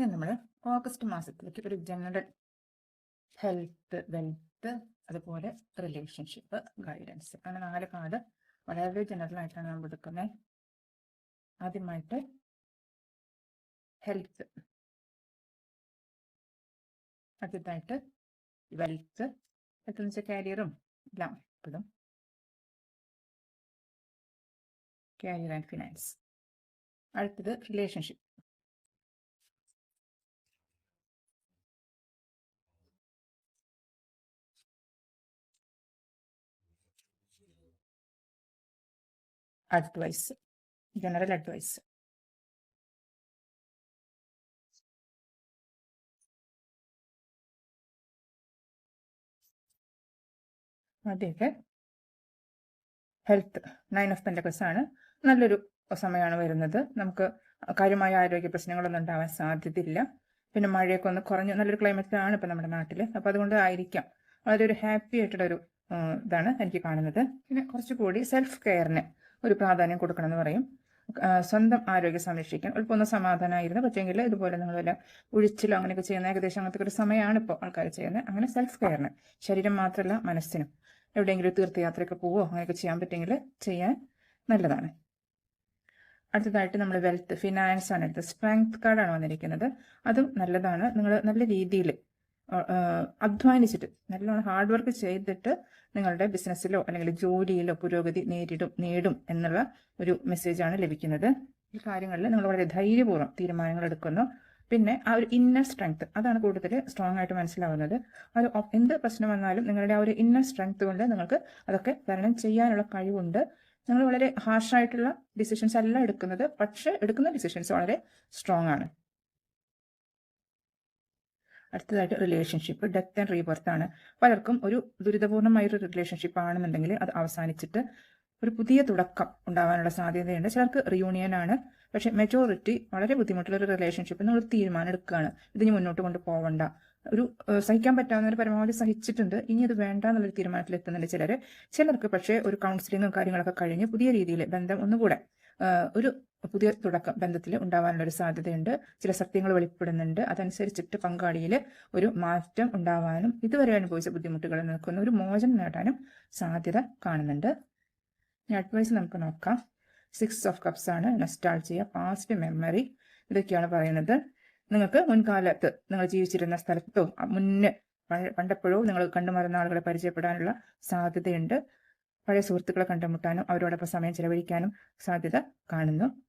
ഇനി നമ്മൾ ഓഗസ്റ്റ് മാസത്തിലേക്ക് ഒരു ജനറൽ ഹെൽത്ത് വെൽത്ത് അതുപോലെ റിലേഷൻഷിപ്പ് ഗൈഡൻസ് അങ്ങനെ നാല് കാർഡ് വളരെ ജനറൽ ആയിട്ടാണ് നമ്മൾ എടുക്കുന്നത് ആദ്യമായിട്ട് ഹെൽത്ത്. അടുത്തതായിട്ട് വെൽത്ത് വെൽത്ത് വെച്ചാൽ കാരിയറും എല്ലാം ഇപ്പോഴും. കാരിയർ ആൻഡ് ഫിനാൻസ് അടുത്തത് റിലേഷൻഷിപ്പ് അഡ്വൈസ് ജനറൽ അഡ്വൈസ്. ആദ്യമൊക്കെ ഹെൽത്ത് നയൻ ഓഫ് പെന്റക്കസ് ആണ്. നല്ലൊരു സമയമാണ് വരുന്നത്. നമുക്ക് കാര്യമായ ആരോഗ്യ പ്രശ്നങ്ങളൊന്നും ഉണ്ടാവാൻ സാധ്യതയില്ല. പിന്നെ മഴയൊക്കെ ഒന്ന് കുറഞ്ഞു നല്ലൊരു ക്ലൈമറ്റ് ആണ് ഇപ്പം നമ്മുടെ നാട്ടിൽ അപ്പോൾ അതുകൊണ്ട് ആയിരിക്കാം. വളരെ ഒരു ഹാപ്പി ആയിട്ടുള്ള ഒരു ഇതാണ് എനിക്ക് കാണുന്നത്. പിന്നെ കുറച്ചുകൂടി സെൽഫ് കെയറിന് ഒരു പ്രാധാന്യം കൊടുക്കണമെന്ന് പറയും. സ്വന്തം ആരോഗ്യം സംരക്ഷിക്കാൻ ഒരു ഒന്ന് സമാധാനമായിരുന്നു പക്ഷേങ്കിൽ ഇതുപോലെ നിങ്ങൾ വല്ല ഒഴിച്ചിലോ അങ്ങനെയൊക്കെ ചെയ്യുന്ന ഏകദേശം അങ്ങനത്തെ ഒരു സമയമാണ് ഇപ്പോൾ ആൾക്കാർ ചെയ്യുന്നത്. അങ്ങനെ സെൽഫ് കെയറിന് ശരീരം മാത്രമല്ല മനസ്സിനും. എവിടെയെങ്കിലും തീർത്ഥയാത്രയൊക്കെ പോവോ അങ്ങനെയൊക്കെ ചെയ്യാൻ പറ്റുമെങ്കിൽ ചെയ്യാൻ നല്ലതാണ്. അടുത്തതായിട്ട് നമ്മൾ വെൽത്ത് ഫിനാൻസ് ആണ്. എടുത്തത് സ്ട്രെങ്ത് കാർഡാണ് വന്നിരിക്കുന്നത്. അതും നല്ലതാണ്. നിങ്ങൾ നല്ല രീതിയിൽ അധ്വാനിച്ചിട്ട് നല്ലോണം ഹാർഡ് വർക്ക് ചെയ്തിട്ട് നിങ്ങളുടെ ബിസിനസ്സിലോ അല്ലെങ്കിൽ ജോലിയിലോ പുരോഗതി നേരിടും നേടും എന്നുള്ള ഒരു മെസ്സേജാണ് ലഭിക്കുന്നത്. ഈ കാര്യങ്ങളിൽ നിങ്ങൾ വളരെ ധൈര്യപൂർവം തീരുമാനങ്ങൾ എടുക്കുന്നു. പിന്നെ ആ ഒരു ഇന്നർ സ്ട്രെങ്ത് അതാണ് കൂടുതൽ സ്ട്രോങ് ആയിട്ട് മനസ്സിലാവുന്നത്. അത് എന്ത് പ്രശ്നം വന്നാലും നിങ്ങളുടെ ആ ഒരു ഇന്നർ സ്ട്രെങ്ത് കൊണ്ട് നിങ്ങൾക്ക് അതൊക്കെ തരണം ചെയ്യാനുള്ള കഴിവുണ്ട്. നിങ്ങൾ വളരെ ഹാർഷായിട്ടുള്ള ഡിസിഷൻസ് അല്ല എടുക്കുന്നത് പക്ഷേ എടുക്കുന്ന ഡിസിഷൻസ് വളരെ സ്ട്രോങ് ആണ്. അടുത്തതായിട്ട് റിലേഷൻഷിപ്പ് ഡെത്ത് ആൻഡ് റീബർത്ത് ആണ്. പലർക്കും ഒരു ദുരിതപൂർണമായ ഒരു റിലേഷൻഷിപ്പ് ആണെന്നുണ്ടെങ്കിൽ അത് അവസാനിച്ചിട്ട് ഒരു പുതിയ തുടക്കം ഉണ്ടാവാനുള്ള സാധ്യതയുണ്ട്. ചിലർക്ക് റിയൂണിയൻ ആണ്. പക്ഷേ മെജോറിറ്റി വളരെ ബുദ്ധിമുട്ടുള്ള ഒരു റിലേഷൻഷിപ്പ് നമ്മൾ തീരുമാനം എടുക്കുകയാണ്. ഇതിന് മുന്നോട്ട് കൊണ്ട് പോകണ്ട ഒരു സഹിക്കാൻ പറ്റാവുന്ന ഒരു പരമാവധി സഹിച്ചിട്ടുണ്ട്. ഇനി അത് വേണ്ട എന്നുള്ളൊരു തീരുമാനത്തിൽ എത്തുന്നുണ്ട് ചിലർ ചിലർക്ക് പക്ഷേ ഒരു കൗൺസിലിങ്ങും കാര്യങ്ങളൊക്കെ കഴിഞ്ഞ് പുതിയ രീതിയിൽ ബന്ധം ഒന്നുകൂടെ ഒരു പുതിയ തുടക്കം ബന്ധത്തിൽ ഉണ്ടാവാനുള്ള ഒരു സാധ്യതയുണ്ട്. ചില സത്യങ്ങൾ വെളിപ്പെടുന്നുണ്ട്. അതനുസരിച്ചിട്ട് പങ്കാളിയിൽ ഒരു മാറ്റം ഉണ്ടാവാനും ഇതുവരെ അനുഭവിച്ച ബുദ്ധിമുട്ടുകളിൽ നിൽക്കുന്ന ഒരു മോചനം നേടാനും സാധ്യത കാണുന്നുണ്ട്. അഡ്വൈസ് നമുക്ക് നോക്കാം. സിക്സ് ഓഫ് കപ്സ് ആണ് നെസ്റ്റാൾജിയ പാസ്റ്റ് മെമ്മറി ഇതൊക്കെയാണ് പറയുന്നത്. നിങ്ങൾക്ക് മുൻകാലത്ത് നിങ്ങൾ ജീവിച്ചിരുന്ന സ്ഥലത്തോ മുന്നേ പണ്ടപ്പോഴോ നിങ്ങൾ കണ്ടുമറന്ന ആളുകളെ പരിചയപ്പെടാനുള്ള സാധ്യതയുണ്ട്. പഴയ സുഹൃത്തുക്കളെ കണ്ടുമുട്ടാനും അവരോടൊപ്പം സമയം ചെലവഴിക്കാനും സാധ്യത കാണുന്നു.